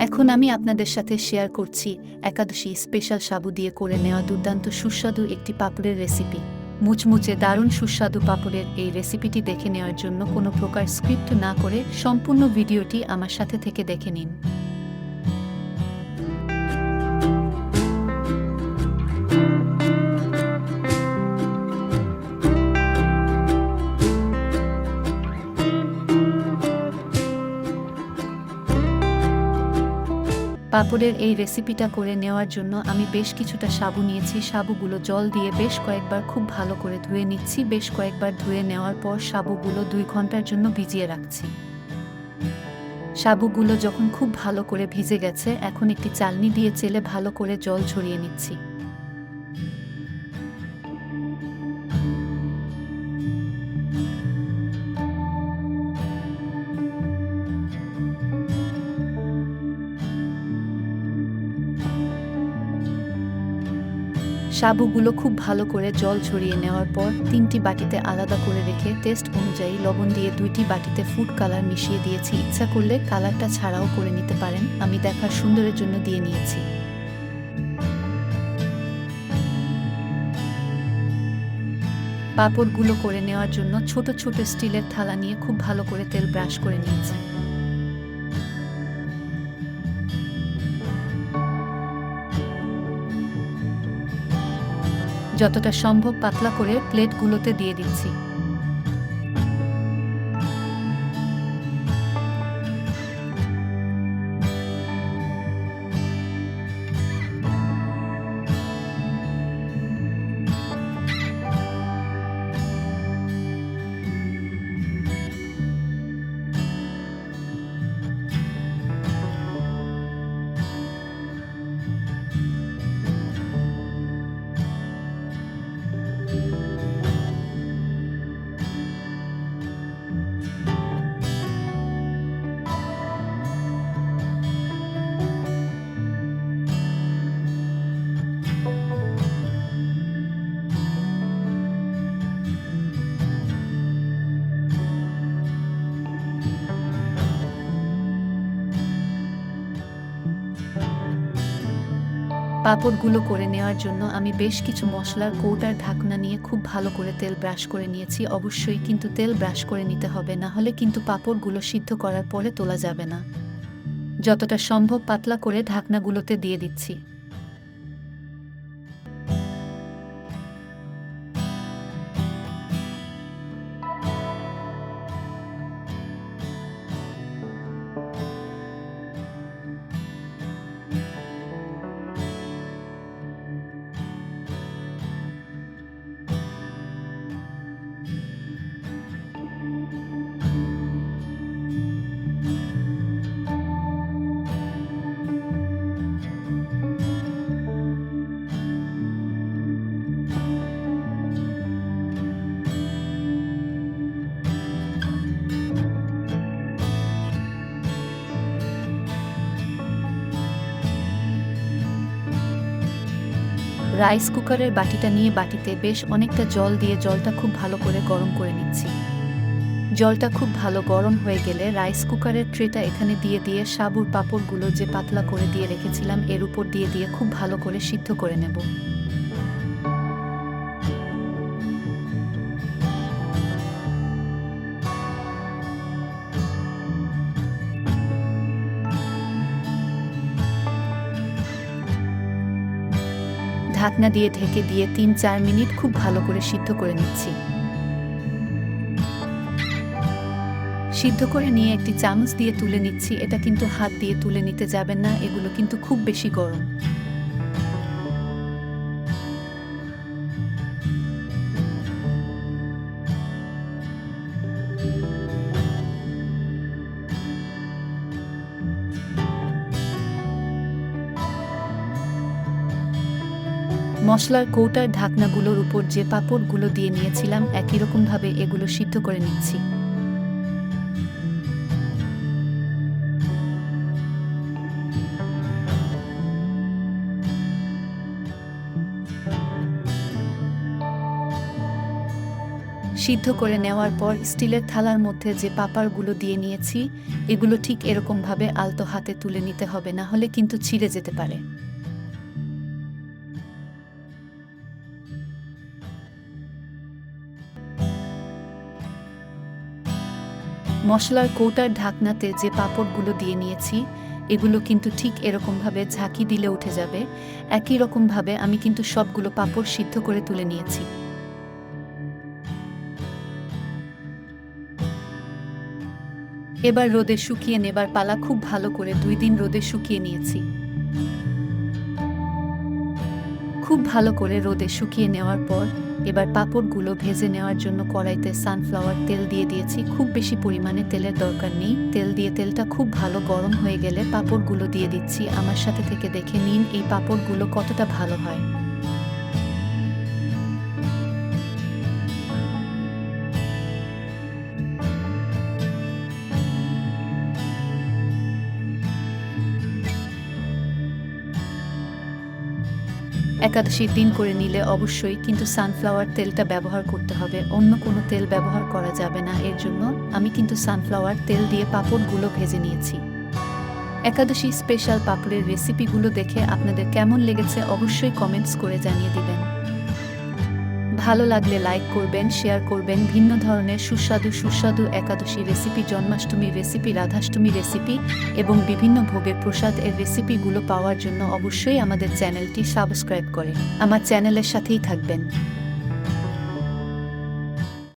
এখন আমি আপনাদের সাথে শেয়ার করছি একাদশী স্পেশাল সাবু দিয়ে করে নেওয়া দুর্দান্ত সুস্বাদু একটি পাপড়ের রেসিপি মুচমুচে দারুণ সুস্বাদু পাপড়ের এই রেসিপিটি দেখে নেওয়ার জন্য কোনো প্রকার স্ক্রিপ্ট না করে সম্পূর্ণ ভিডিওটি আমার সাথে থেকে দেখে নিন। পাপড়ের এই রেসিপিটা করে নেওয়ার জন্য আমি বেশ কিছুটা সাবু নিয়েছি। সাবুগুলো জল দিয়ে বেশ কয়েকবার খুব ভালো করে ধুয়ে নিচ্ছি। বেশ কয়েকবার ধুয়ে নেওয়ার পর সাবুগুলো দুই ঘণ্টার জন্য ভিজিয়ে রাখছি। সাবুগুলো যখন খুব ভালো করে ভিজে গেছে, এখন একটি চালনি দিয়ে চেলে ভালো করে জল ছড়িয়ে নিচ্ছি। সাবুগুলো খুব ভালো করে জল ছড়িয়ে নেওয়ার পর তিনটি বাটিতে আলাদা করে রেখে টেস্ট অনুযায়ী লবণ দিয়ে দুইটি বাটিতে ফুড কালার মিশিয়ে দিয়েছি। ইচ্ছা করলে কালারটা ছাড়াও করে নিতে পারেন। আমি দেখার সুন্দরের জন্য দিয়ে নিয়েছি। পাঁপড়গুলো করে নেওয়ার জন্য ছোট ছোট স্টিলের থালা নিয়ে খুব ভালো করে তেল ব্রাশ করে নিয়েছি। যতটা সম্ভব পাতলা করে প্লেটগুলোতে দিয়ে দিচ্ছি। পাঁপড়গুলো করে নেওয়ার জন্য আমি বেশ কিছু মশলার কৌটার ঢাকনা নিয়ে খুব ভালো করে তেল ব্রাশ করে নিয়েছি। অবশ্যই কিন্তু তেল ব্রাশ করে নিতে হবে, না হলে কিন্তু পাঁপড়গুলো সিদ্ধ করার পরে তোলা যাবে না। যতটা সম্ভব পাতলা করে ঢাকনাগুলোতে দিয়ে দিচ্ছি। রাইস কুকারের বাটিটা নিয়ে বাটিতে বেশ অনেকটা জল দিয়ে জলটা খুব ভালো করে গরম করে নিচ্ছি। জলটা খুব ভালো গরম হয়ে গেলে রাইস কুকারের ট্রেটা এখানে দিয়ে দিয়ে সাবুর পাপড়গুলো যে পাতলা করে দিয়ে রেখেছিলাম, এর উপর দিয়ে দিয়ে খুব ভালো করে সিদ্ধ করে নেব। ঢাকনা দিয়ে ঢেকে দিয়ে তিন চার মিনিট খুব ভালো করে সিদ্ধ করে নিচ্ছি। সিদ্ধ করে নিয়ে একটি চামচ দিয়ে তুলে নিচ্ছি। এটা কিন্তু হাত দিয়ে তুলে নিতে যাবেন না। এগুলো কিন্তু খুব বেশি গরম। মশলার কৌটার ঢাকনাগুলোর উপর যে পাপড়গুলো দিয়ে নিয়েছিলাম, একই রকমভাবে এগুলো সিদ্ধ করে নিচ্ছি। সিদ্ধ করে নেওয়ার পর স্টিলের থালার মধ্যে যে পাপাড়গুলো দিয়ে নিয়েছি, এগুলো ঠিক এরকমভাবে আলতো হাতে তুলে নিতে হবে, না হলে কিন্তু ছিঁড়ে যেতে পারে। মশলার কৌটার ঢাকনাতে যে পাঁপড়গুলো দিয়ে নিয়েছি, এগুলো কিন্তু ঠিক এরকমভাবে ঝাঁকি দিলে উঠে যাবে। একই রকমভাবে আমি কিন্তু সবগুলো পাঁপড় সিদ্ধ করে তুলে নিয়েছি। এবার রোদে শুকিয়ে নেবার পালা খুব ভালো করে দুই দিন রোদে শুকিয়ে নিয়েছি। খুব ভালো করে রোদে শুকিয়ে নেওয়ার পর এবার পাঁপড়গুলো ভেজে নেওয়ার জন্য কড়াইতে সানফ্লাওয়ার তেল দিয়ে দিয়েছি। খুব বেশি পরিমাণে তেলের দরকার নেই। তেল দিয়ে তেলটা খুব ভালো গরম হয়ে গেলে পাঁপড়গুলো দিয়ে দিচ্ছি। আমার সাথে থেকে দেখে নিন এই পাঁপড়গুলো কতটা ভালো হয়। একাদশীর দিন করে নিলে অবশ্যই কিন্তু সানফ্লাওয়ার তেলটা ব্যবহার করতে হবে। অন্য কোনো তেল ব্যবহার করা যাবে না। এর জন্য আমি কিন্তু সানফ্লাওয়ার তেল দিয়ে পাঁপড়গুলো ভেজে নিয়েছি। একাদশী স্পেশাল পাপড়ের রেসিপিগুলো দেখে আপনাদের কেমন লেগেছে অবশ্যই কমেন্টস করে জানিয়ে দিবেন। ভালো লাগলে লাইক করবেন শেয়ার করবেন, ভিন্ন ধরনের সুস্বাদু সুস্বাদু Ekadashi recipe Janmashtami recipe Radhashtami recipe এবং বিভিন্ন ভোগের প্রসাদ এর রেসিপিগুলো পাওয়ার জন্য অবশ্যই আমাদের চ্যানেলটি সাবস্ক্রাইব করে। আমার চ্যানেলের সাথেই থাকবেন।